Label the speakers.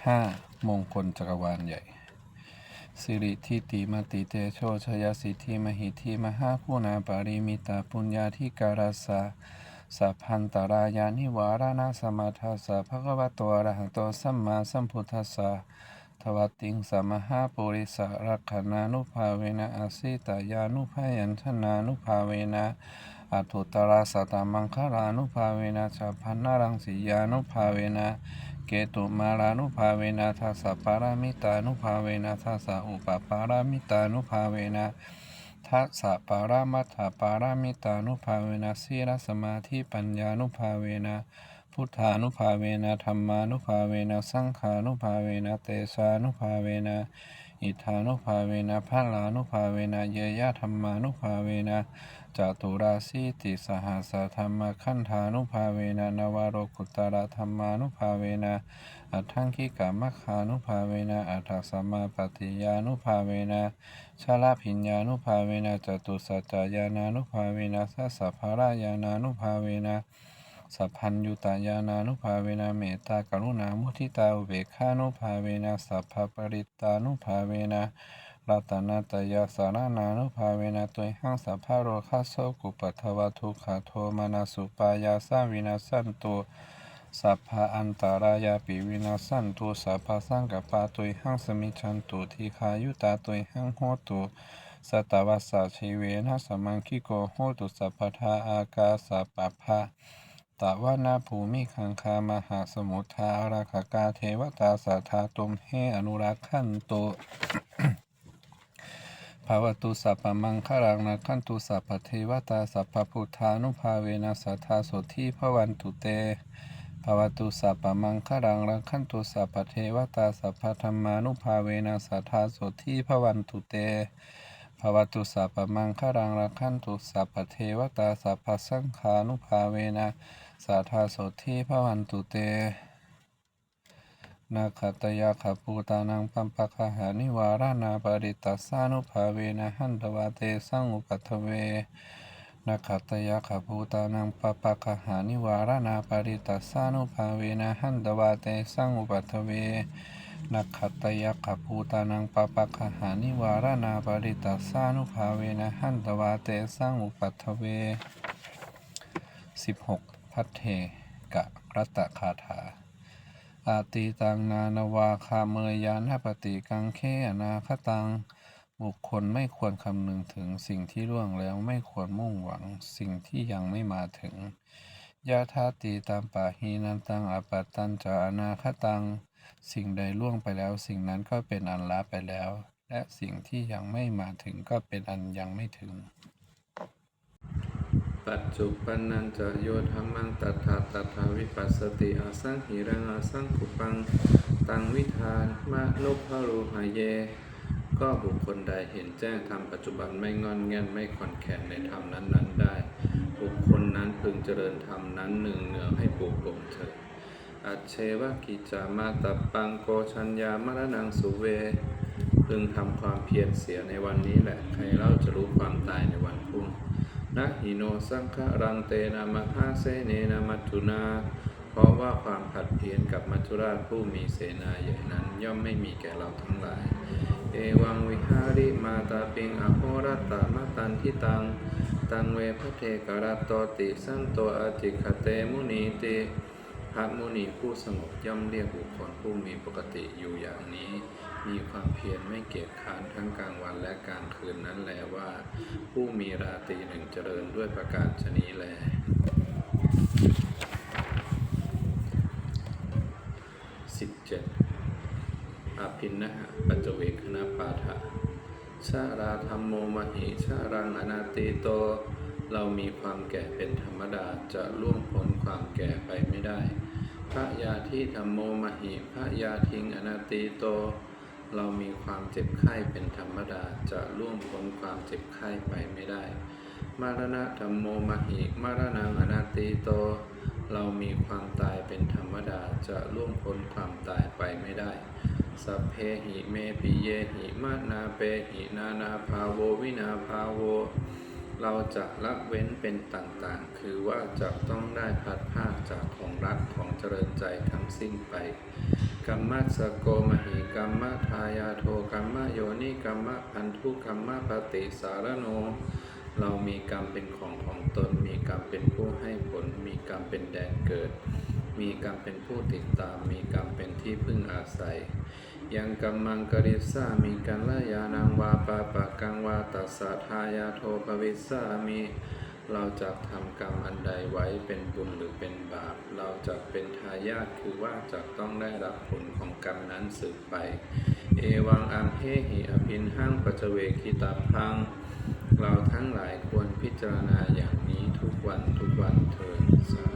Speaker 1: 15 มงคลจักรวาลใหญ่ สิริทิติมติเตโชชยสิทธิมหิทธิมหาภูนาปาริมิตาปุญญาธิการาสาสัพพันตรายานิวารณาสมาทัสสะภะคะวะโตอะระหะโตสัมมาสัมพุทธัสสะทวัติงสมหาปุริสรักขณานุภาเวนะอาสิตายานุภายัญชนานุภาเวนะอัตุตราสตามังคารานุภาเวนะสัพพันนารังสียานุภาเวนะ กตุมารานุภาเวนะทัสสะปารามิตานุภาเวนะทัสสะอุปปารามิตานุภาเวนะทัสสะปารามัตถปารามิตานุภาเวนะสีลสมาธิปัญญานุภาเวนะพุทธานุภาเวนะธรรมานุภาเวนะสังขานุภาเวนะเตชานุภาเวนะอิทานุภาเวนะพัลลานุภาเวนะเยยะธรรมานุภาเวนะ จตุราสีติสหัสธรรมขันธานุภาเวนะนวโรกุตระธรรมานุภาเวนะอัตถังคิกามัคคานุภาเวนะอัตถสัมมาปฏิยานุภาเวนะชาลาพิญญานุภาเวนะจตุสัจจายานานุภาเวนะสัสภารายานานุภาเวนะสัพพัญยุตายานานุภาเวนะเมตตากรุณามุทิตาอุเบกขานุภาเวนะสัพพปริตตานุภาเวนะ รัตนาตยาสารานานุภาเวนะตุยหังสัพพะโรคัสโสกุปัทวทุกขโทมานาสุปายาสาวินาสันตุสัพพะอันตรายาปิวินาสันตุสัพพะสังกปาตุยหังสมิชันตุทีขายุตาตุยหังโหตุสตวัสสะชีเวนะสมังคิโกโหตุสัพพทาอากาสัพพะตะวานาภูมิคังคามหาสมุทธาราคกาเทวตาสัทธาตุมเฮอนุรักขันตุาวตุสัพพมังคารังนะขันตุสัพพเทวตาสัพพพุทธานุภาเวนะสัทธาโสทิภวันตุเตภวตุสัพพมังคารังรักขันตุสัพพเทวตาสัพพธรรมานุภาเวนะสัทธาโสทิภวันตุเตภวตุสัพพมังคารังรักขันตุสัพพเทวตาสัพพสังฆานุภาเวนะสัทธาโสทิภวันตุเต นาคตยาขปูตานังปัมปะคหานิวารานาปริตัสานุภาเวนะหันตวาเตสังอุปัทเวนาคตยาขภูตานังปัมปะคหานิวารานาปริตัสานุภาเวนะหันตวาเตสังอุปัทเวนาคตยาขภูตานังปปะคหานิวารานาปริตัสานุภาเวนะหันตวาเตสังอุปัทเว 16. พัทเทกะรัตตคาถา อาติตังนานาวาคาเมยานาปฏิกังเคอนาคตัง บุคคลไม่ควรคำนึงถึงสิ่งที่ล่วงแล้วไม่ควรมุ่งหวังสิ่งที่ยังไม่มาถึงยาธาตีตามปาหีนันตังอปัตตันจาอนาคตัง สิ่งใดล่วงไปแล้วสิ่งนั้นก็เป็นอันละไปแล้ว และสิ่งที่ยังไม่มาถึงก็เป็นอันยังไม่ถึง ปัจจุปันนันจะโยธรรมังตัทธาตัทธาวิปัสสติอาสังหิรังอาสังขุปัง ตังวิธานมาโลภะโรหะเย ก็บุคคลใดเห็นแจ้งธรรมปัจจุบันไม่งอนแงนไม่ขอนแขนในธรรมนั้นๆได้ บุคคลนั้นพึงเจริญธรรมนั้นหนึ่งเหนือให้ปลูกปลงเถิดอัจเชวะกิจามาตับปังโกชัญญามรณังสุเว พึงทำความเพียรเสียในวันนี้แหละ ใครเล่าจะรู้ความตาย นะหิโนสังฆรังเตนะมหาเสเนนะมัทุนา เพราะว่าความผัดเพี้ยนกับมัทุราชผู้มีเสนาใหญ่นั้น ย่อมไม่มีแก่เราทั้งหลาย เอวังวิหาริมาตาปิงอโหรัตตามตันทิตัง ตังเวพระเทกรัตโตติสันโตอติคเตมุนีติ พระมุนีผู้สงบย่อมเรียกบุคคลผู้มีปกติอยู่อย่างนี้ มีความเพียรไม่เกียจค้านทั้งกลางวันและกลางคืนนั้นแลว่า ผู้มีราตรีหนึ่งเจริญด้วยประการชนี้แลสิบเจ็ดอภินนะปัจเจเวคณปาฐะชาราธรรมโมมหิชารังอนาติโต เรามีความแก่เป็นธรรมดาจะล่วงพ้นความแก่ไปไม่ได้ พระยาที่ธรรมโมมหิพระยาทิงอนาติโต เรามีความเจ็บไข้เป็นธรรมดาจะล่วงพ้นความเจ็บไข้ไปไม่ได้ มารณะธรรมโมมหิมารณังอนาติโต เรามีความตายเป็นธรรมดาจะล่วงพ้นความตายไปไม่ได้ สัพเพหิเมปิเยหิมานาเปหินานาภาโววินาภาโว เราจะละเว้นเป็นต่างๆ คือว่าจะต้องได้พัดภาคจากของรักของเจริญใจทั้งสิ้นไปกัมมัสสโกมหิกัมมะทายาโทกัมมะโยนิกัมมะพันธุกัมมะปฏิสารโน เรามีกรรมเป็นของของตน มีกรรมเป็นผู้ให้ผล มีกรรมเป็นแดนเกิด มีกรรมเป็นผู้ติดตาม มีกรรมเป็นที่พึ่งอาศัย ยังกัมมังกริสามีกัลยาณังวาปาปะกังวาตัสสะทายาโทปวิสามีเราจะทำกรรมอันใดไว้เป็นบุญหรือเป็นบาป เราจะเป็นทายาทคือว่าจะต้องได้รับผลของกรรมนั้นสืบไป เอวังอัมเพหิอภินหังปัจเวคิตาพัง เราทั้งหลายควรพิจารณาอย่างนี้ทุกวันทุกวันเถิดสา